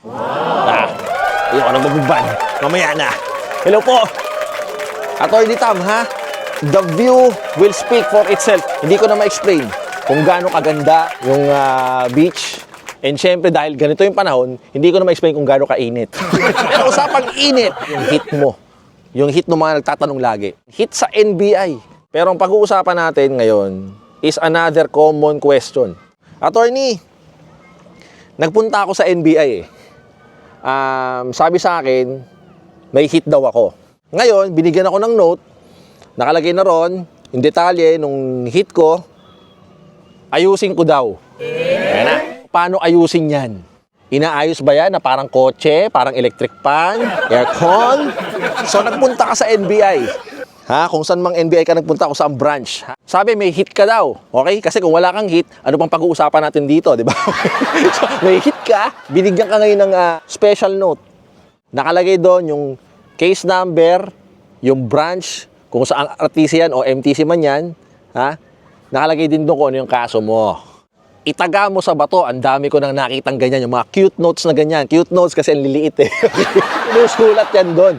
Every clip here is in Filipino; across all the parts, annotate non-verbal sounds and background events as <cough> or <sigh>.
Ah, ayoko na magbubad. Mamaya na. Hello po. Attorney Tam, ha? The view will speak for itself. Hindi ko na ma-explain kung gaano kaganda yung ah, beach. And syempre dahil ganito yung panahon, hindi ko na ma-explain kung gaano kainit. <laughs> Pero usapang init, yung hit mo. Yung hit ng mga nagtatanong lagi. Hit sa NBI. Pero ang pag-uusapan natin ngayon is another common question. Attorney, nagpunta ako sa NBI eh. Um, sabi sa akin, may hit daw ako. Ngayon, binigyan ako ng note, nakalagay na ron, yung detalye nung hit ko, ayusin ko daw. Ayan na. Paano ayusin yan? Inaayos ba yan na parang kotse, parang electric fan, aircon? So nagpunta ka sa NBI. Ha? Kung saan mang NBI ka nagpunta, kung saan branch. Ha? Sabi, may hit ka daw. Okay? Kasi kung wala kang hit, ano pang pag-uusapan natin dito, di ba? <laughs> so, may hit ka, binigyan ka ngayon ng ah, special note. Nakalagay doon yung case number, yung branch, kung saan RTC yan o MTC man yan, ha? Nakalagay din doon kung ano yung kaso mo. Itaga mo sa bato, ang dami ko nang nakitang ganyan, yung mga cute notes na ganyan. Cute notes kasi ang liliit eh. <laughs> Sinusulat yan doon.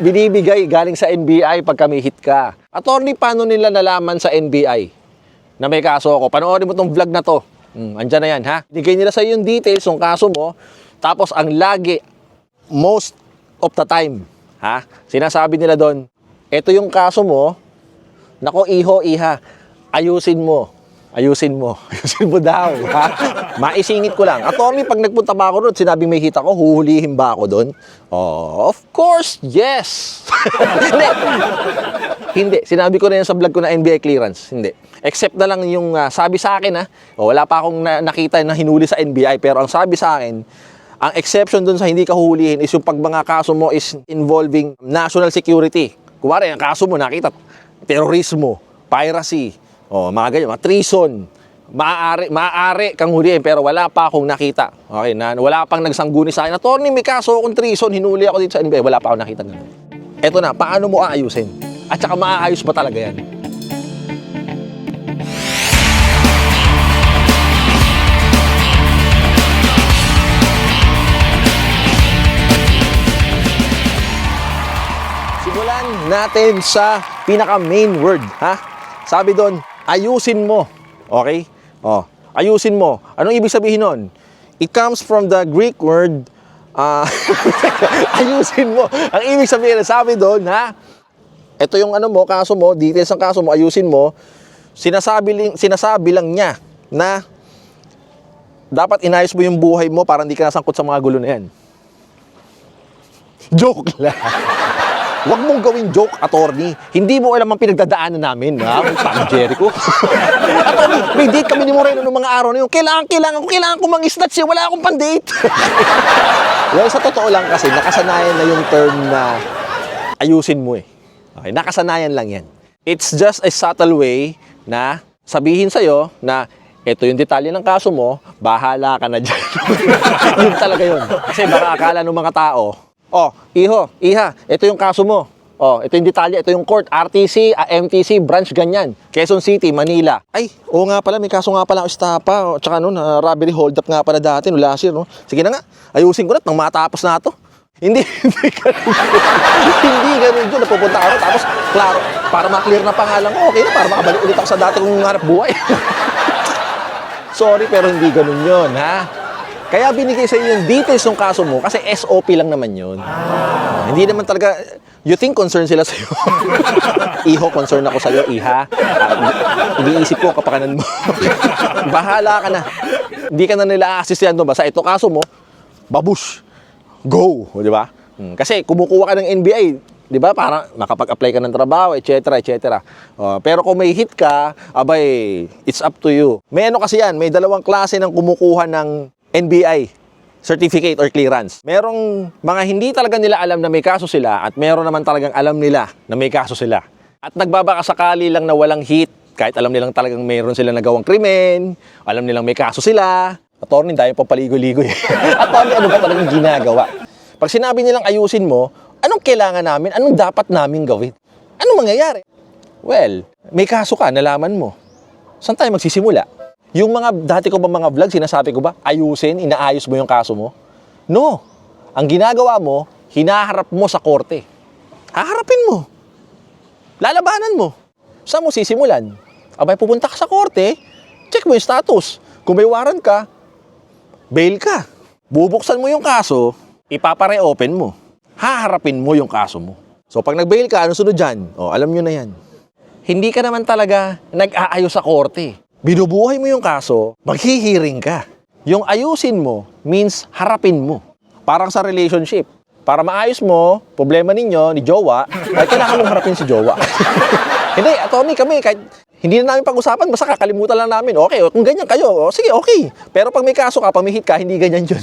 Binibigay galing sa NBI pag kami hit ka. Attorney, paano nila nalaman sa NBI na may kaso ako? Panoorin mo tong vlog na to. Hmm, andyan na yan, ha? Bigay nila sa yung details ng kaso mo. Tapos ang lagi, most of the time, ha? Sinasabi nila doon, ito yung kaso mo, nako iho, iha, ayusin mo. Ayusin mo. <laughs> Ayusin mo daw, ha? Maisingit ko lang. Attorney, pag nagpunta ba ako doon, sinabing may hit ako, huhulihin ba ako doon? Oh, of course, yes. <laughs> Hindi. Hindi. Sinabi ko na yan sa vlog ko na NBA clearance. Hindi. Except na lang yung ah, sabi sa akin, ha? Oh, wala pa akong na- nakita na hinuli sa NBI, pero ang sabi sa akin, ang exception dun sa hindi ka huhulihin is yung pag mga kaso mo is involving national security. Kuwari, ang kaso mo nakita, terorismo, piracy, oh, mga ganyan, mga treason. Maaari, maaari kang hulihin pero wala pa akong nakita. Okay, na wala pang nagsangguni sa akin. Attorney, may kaso akong treason, hinuli ako dito sa NBI. Wala pa akong nakita ganun. Eto na, paano mo aayusin? At saka maaayos ba talaga yan? Simulan natin sa pinaka main word, ha? Sabi doon, ayusin mo. Okay? Oh, ayusin mo. Anong ibig sabihin nun? It comes from the Greek word ah, <laughs> ayusin mo. Ang ibig sabihin, sabi doon, ha? Ito yung ano mo, kaso mo, details ng kaso mo, ayusin mo. Sinasabi, lang- sinasabi lang niya na dapat inayos mo yung buhay mo para hindi ka nasangkot sa mga gulo na yan. <laughs> Joke lang. Huwag mong gawing joke, attorney. Hindi mo alam ang pinagdadaanan namin, ha? Parang Jericho. <laughs> attorney, may date kami ni Moreno noong mga araw na yun. Kailangan, kailangan ko, kailangan ko mang-snatch eh. Wala akong pan-date. <laughs> well, sa totoo lang kasi, nakasanayan na yung term na ayusin mo eh. Okay, nakasanayan lang yan. It's just a subtle way na sabihin sa'yo na ito yung detalye ng kaso mo, bahala ka na dyan. <laughs> yun talaga yun. Kasi baka akala ng mga tao, oh, iho, iha, ito yung kaso mo. Oh, ito yung detalye, ito yung court, RTC, ah, MTC, branch ganyan. Quezon City, Manila. Ay, oo nga pala, may kaso nga pala ang estapa. Oh, tsaka nun, ah, robbery hold up nga pala dati, no, last year, no. Sige na nga, ayusin ko na, nang matapos na to. Hindi, <laughs> hindi ganun. hindi ganun yun. Napupunta ako, tapos, klaro, para maklear na pangalan ko, okay na, para makabalik ulit ako sa dati kong hanap buhay. <laughs> Sorry, pero hindi ganun yun, ha? Kaya binigay sa iyo yung details ng kaso mo kasi SOP lang naman yun. Ah, hindi naman talaga, you think concerned sila sa'yo. <laughs> Iho, concerned ako sa'yo, iha. Ah, iniisip ko kapakanan mo. <laughs> Bahala ka na. Hindi ka na nila assist yan doon. Basta ito kaso mo, babush. Go! O, Di ba? Hmm, Kasi kumukuha ka ng NBI, di ba? Para makapag-apply ka ng trabaho, etc. etc. Oh, pero kung may hit ka, abay, it's up to you. May ano kasi yan, may dalawang klase ng kumukuha ng NBI certificate or clearance. Merong mga hindi talaga nila alam na may kaso sila at meron naman talagang alam nila na may kaso sila. At nagbabaka sakali lang na walang hit kahit alam nilang talagang mayroon sila nagawang krimen, alam nilang may kaso sila. Attorney, dahil pa paligoy-ligoy. <laughs> Attorney, ano ba talagang ginagawa? Pag sinabi nilang ayusin mo, anong kailangan namin? Anong dapat namin gawin? Anong mangyayari? Well, may kaso ka, nalaman mo. Saan tayo magsisimula? Yung mga dati ko ba mga vlog, sinasabi ko ba, ayusin, inaayos mo yung kaso mo? No. Ang ginagawa mo, hinaharap mo sa korte. Haharapin mo. Lalabanan mo. Saan mo sisimulan? Abay, pupunta ka sa korte, check mo yung status. Kung may warrant ka, bail ka. Bubuksan mo yung kaso, ipapare-open mo. Haharapin mo yung kaso mo. So pag nag-bail ka, ano sunod dyan? O, alam nyo na yan. Hindi ka naman talaga nag-aayos sa korte. Binubuhay mo yung kaso, maghihiring ka. Yung ayusin mo means harapin mo. Parang sa relationship. Para maayos mo, problema ninyo, ni Jowa, ay kailangan mong harapin si Jowa. <laughs> hindi, attorney kami, kahit hindi na namin pag-usapan, basta kakalimutan lang namin. Okay, kung ganyan kayo, o, sige, okay. Pero pag may kaso ka, pag may hit ka, hindi ganyan yun.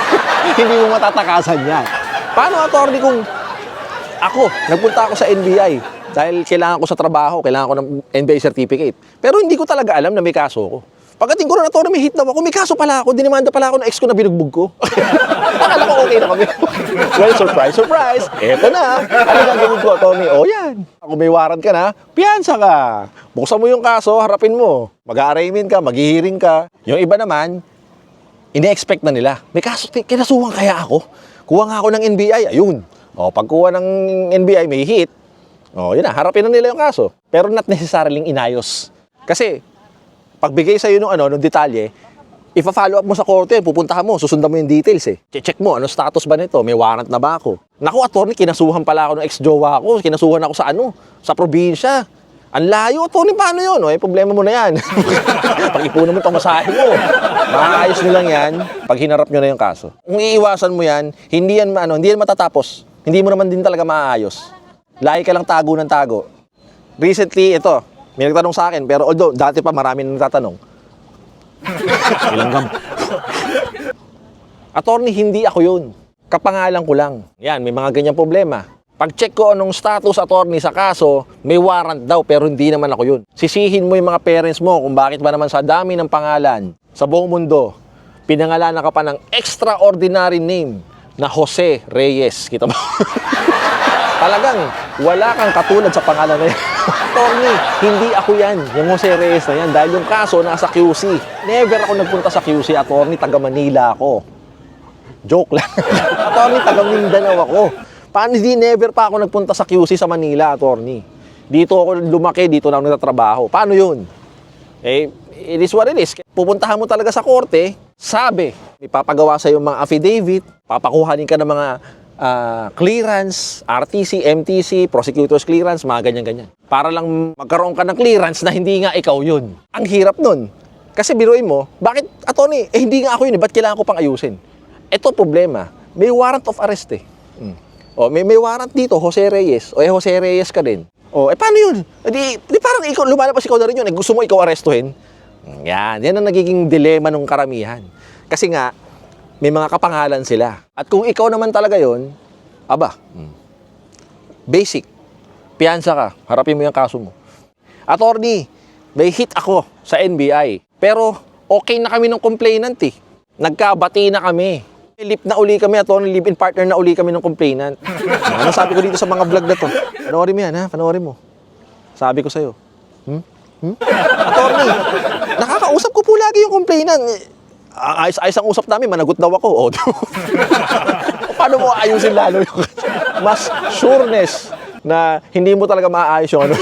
<laughs> hindi mo matatakasan yan. Paano, attorney, kung ako, nagpunta ako sa NBI dahil kailangan ko sa trabaho, kailangan ko ng NBI certificate. Pero hindi ko talaga alam na may kaso ko. Pagdating ko na to, may hit daw ako, may kaso pala ako, dinimanda pala ako ng ex ko na binugbog ko. <laughs> Akala ko okay na kami. <laughs> well, surprise, surprise. Eto na. Ano gagawin ko, Tony? O yan. Kung may warrant ka na, piyansa ka. Buksan mo yung kaso, harapin mo. Mag-arraignment ka, maghihiring ka. Yung iba naman, ini-expect na nila. May kaso, kinasuhan kaya ako? Kuha nga ako ng NBI, ayun. O, pagkuha ng NBI, may hit. O, yun na, harapin na nila yung kaso. Pero not necessarily inayos. Kasi, pagbigay sa'yo ng ano, ng detalye, ipa-follow up mo sa korte, pupuntahan mo, susundan mo yung details eh. Check mo, ano status ba nito? May warrant na ba ako? Naku, attorney, kinasuhan pala ako ng ex-jowa ko. Kinasuhan ako sa ano? Sa probinsya. Ang layo, attorney, paano yun? O, eh, problema mo na yan. <laughs> Pag-ipunan mo itong mo. Maayos nyo lang yan pag hinarap nyo na yung kaso. Kung iiwasan mo yan, hindi yan, ano, hindi yan matatapos. Hindi mo naman din talaga maayos. Lahi ka lang tago ng tago. Recently, ito, may nagtanong sa akin, pero although dati pa marami nang nagtatanong. <laughs> Ilang gam. Attorney, hindi ako yun. Kapangalan ko lang. Yan, may mga ganyang problema. Pag-check ko anong status attorney sa kaso, may warrant daw pero hindi naman ako yun. Sisihin mo yung mga parents mo kung bakit ba naman sa dami ng pangalan sa buong mundo, pinangalanan ka pa ng extraordinary name na Jose Reyes. Kita mo? <laughs> Talagang wala kang katulad sa pangalan na yan. <laughs> Attorney, hindi ako yan. Yung Jose Reyes na yan. Dahil yung kaso nasa QC. Never ako nagpunta sa QC. Attorney, taga Manila ako. Joke lang. <laughs> attorney, taga Mindanao ako. Paano di never pa ako nagpunta sa QC sa Manila, attorney? Dito ako lumaki, dito na ako nagtatrabaho. Paano yun? Eh, it is what it is. Pupuntahan mo talaga sa korte, sabi, ipapagawa sa mga affidavit, papakuhanin ka ng mga ah, clearance, RTC, MTC, prosecutor's clearance, mga ganyan-ganyan. Para lang magkaroon ka ng clearance na hindi nga ikaw yun. Ang hirap nun. Kasi biruin mo, bakit, attorney, eh hindi nga ako yun, eh, ba't kailangan ko pang ayusin? Ito problema, may warrant of arrest eh. Mm. O, may, may warrant dito, Jose Reyes. O, eh, Jose Reyes ka din. O, eh, paano yun? Eh, Di, di parang ikaw, lumalabas ikaw na rin yun. Eh, gusto mo ikaw arestuhin? Mm, Yan, yan ang nagiging dilema ng karamihan. Kasi nga, may mga kapangalan sila. At kung ikaw naman talaga yon, aba, mm, basic, piyansa ka, harapin mo yung kaso mo. Attorney, may hit ako sa NBI. Pero okay na kami ng complainant eh. Nagkabati na kami. Lip na uli kami, attorney, live-in partner na uli kami ng complainant. <laughs> ano sabi ko dito sa mga vlog na to? Panoorin mo yan ha, panoorin mo. Sabi ko sa'yo. Hmm? Hmm? Attorney, nakakausap ko po lagi yung complainant. Ah, Ayos-ayos ang usap namin, managot daw ako. Oh, <laughs> Paano mo ayusin lalo yung <laughs> mas sureness na hindi mo talaga maayos yung ano.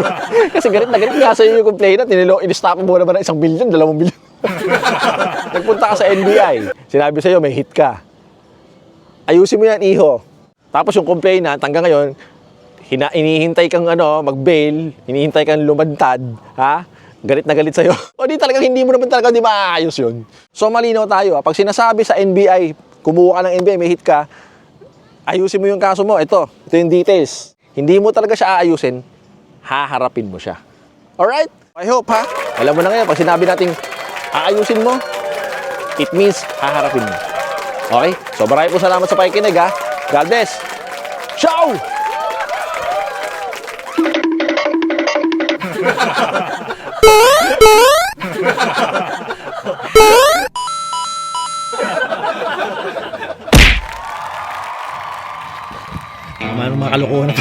<laughs> Kasi galit na galit nga sa'yo yung complainant. Nililo, in-stop mo naman ng isang bilyon, dalawang bilyon. Nagpunta ka sa NBI. Sinabi sa'yo, may hit ka. Ayusin mo yan, iho. Tapos yung complainant, hanggang ngayon, hina, inihintay kang ano, mag-bail, hinihintay kang lumantad, ha? Galit na galit sa'yo. <laughs> o di talagang hindi mo naman talaga di maayos yun. So malinaw tayo, ha? pag sinasabi sa NBI, kumuha ka ng NBI, may hit ka, ayusin mo yung kaso mo. Ito, ito yung details. Hindi mo talaga siya aayusin, haharapin mo siya. Alright? I hope ha? Alam mo na ngayon, pag sinabi natin aayusin mo, it means haharapin mo. Okay? So maraming po salamat sa pakikinig ha. God bless. Ciao! <laughs> Ng mga kalokohan na.